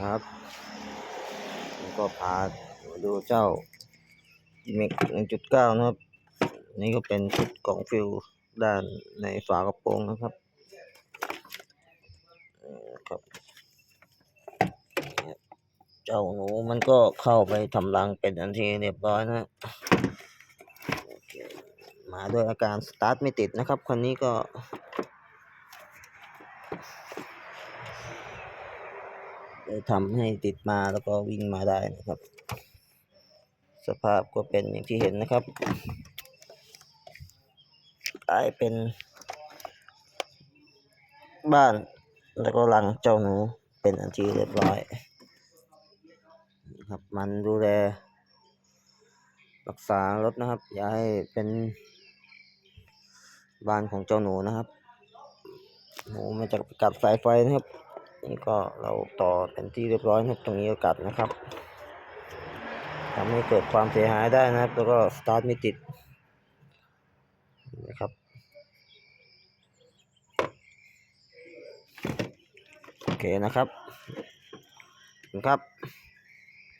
ครับแล้วก็พาดูเจ้า m 1 1.9นะครับ นี่ก็เป็นชุดกล่องฟิลด้านในฝากระโปรงนะครับเอ่อครับเจ้าหนูมันก็เข้าไปทำรังเป็นอันทีเรียบร้อยนะมาด้วยอาการสตาร์ทไม่ติดนะครับ คันนี้ก็ ทำให้ติดมาแล้วก็วิ่งมาได้นะครับ สภาพก็เป็นอย่างที่เห็นนะครับกลายเป็น บ้านแล้วก็รังเจ้าหนูเป็นอันที่เรียบร้อยนะครับมันดูแลรักษารถนะครับ อย่าให้เป็นบ้านของเจ้าหนูนะครับ หนูมันจะกัดสายไฟนะครับ นี่ก็เราต่อเป็นที่เรียบร้อยนะครับตรงนี้ก็กัดนะครับทำให้เกิดความเสียหายได้นะครับ แล้วก็สตาร์ทไม่ติดนะครับโอเคนะครับครับ